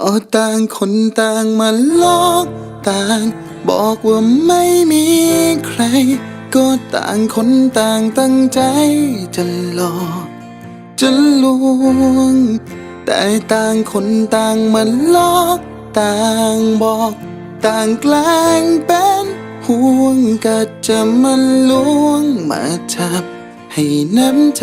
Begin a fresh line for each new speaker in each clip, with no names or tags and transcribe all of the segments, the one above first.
ก็ต่างคนต่างมาลอกต่าง บอกว่าไม่มีใคร ก็ต่างคนต่างตั้งใจจะหลอกจะลวง แต่ต่างคนต่างมาลอกต่างบอก ต่างแกล้งเป็นห่วงก็จะมาลวงมาจับให้น้ำใจ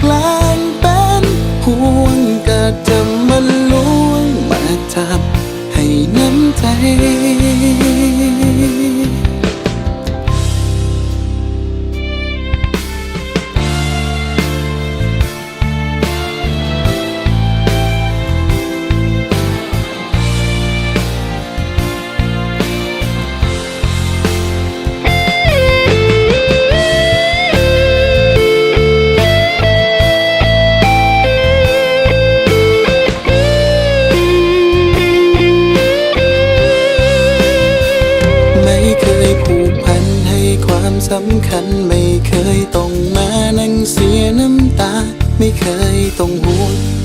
แกล้งเป็นห่วงก็จะมาลวงมาจับให้น้ำใจ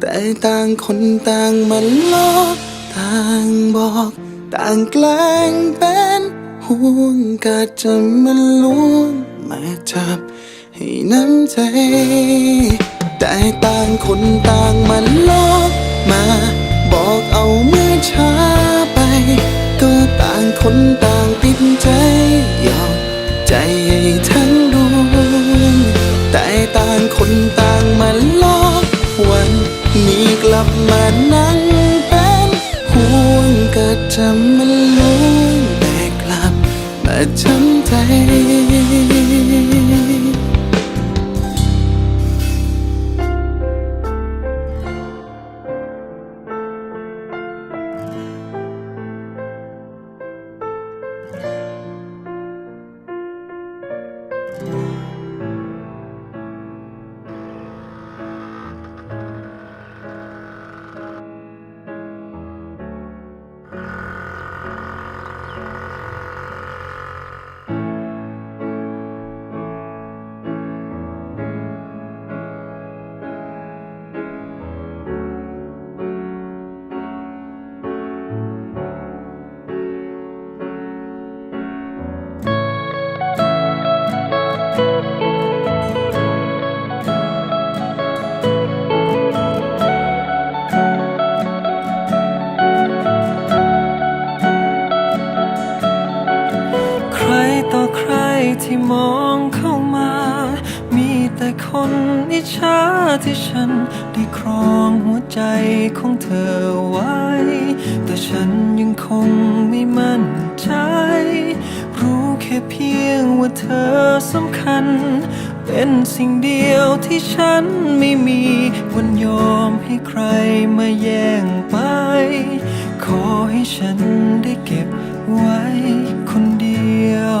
แต่ต่างคนต่างมาลอกต่างบอก ต่างแกล้งเป็นห่วงก็จะมาลวงมาจับให้น้ำใจ แต่ต่างคนต่างมาลอกมา บอกเอาเมื่อช้าไป ก็ต่างคนต่างติดใจหยอกใจให้ทั้งดวงแต่ต่างคนต่างมาลอก นี่กลับมานั่งเป็นห่วงก็จะมาลุ้นแต่กลับมาช้ำใจ「
ว่าเธอสำคัญ เป็นสิ่งเดียวที่ฉันไม่มีวันยอมให้ใครมาแย่งไป ขอให้ฉันได้เก็บไว้คนเดียว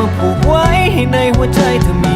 มาผูกไว้ให้ในหัวใจเธอมี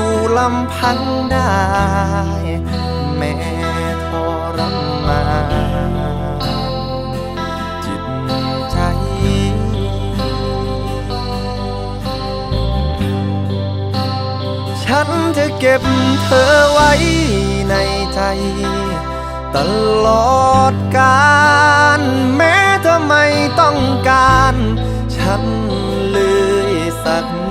่ำพังได้ แม้ทรมานจิตใจ ฉันจะเก็บเธอไว้ในใจ ตลอดกาลแม้เธอไม่ต้องการ ฉันเลยสักน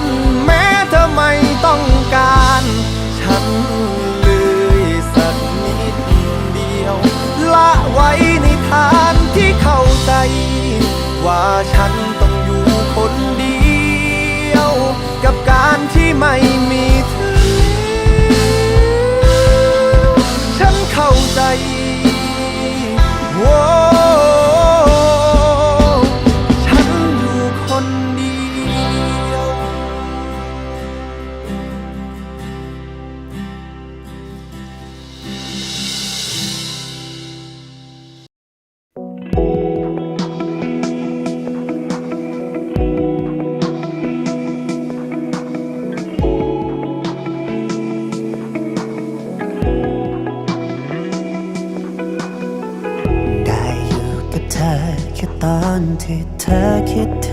ลานที่เข้าใจ ว่าฉันต้องอยู่คนเดียว กับการที่ไม่มีเธอ ฉันเข้าใจโ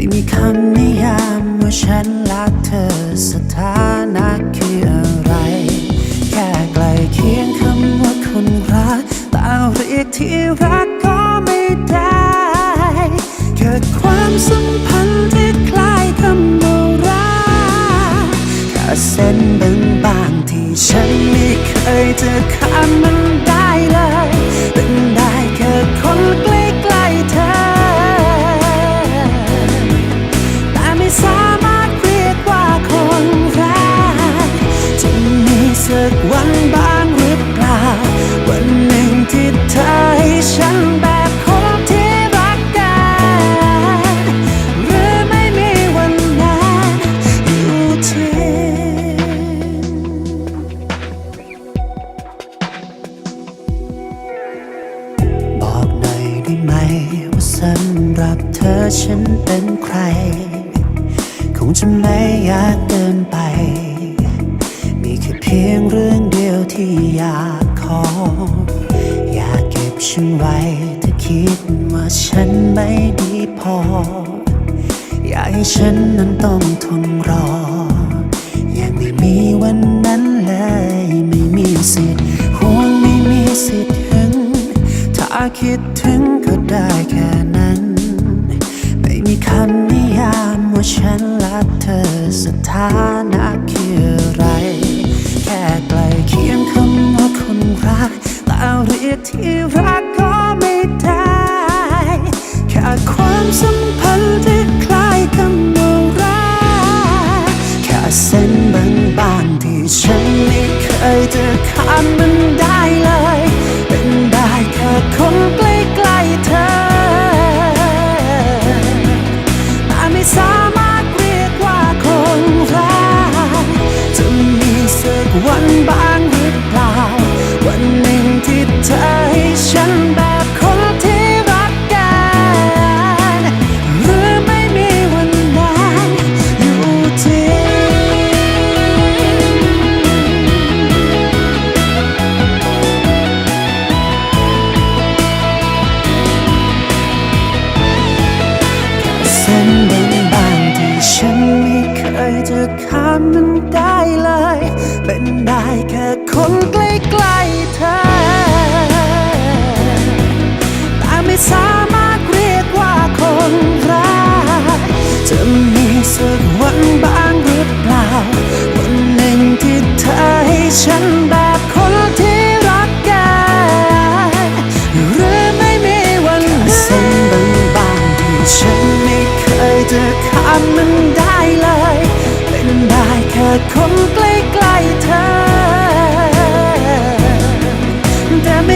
ยมีคำนิยามว่าฉันรักเธอสถานะคือ I can.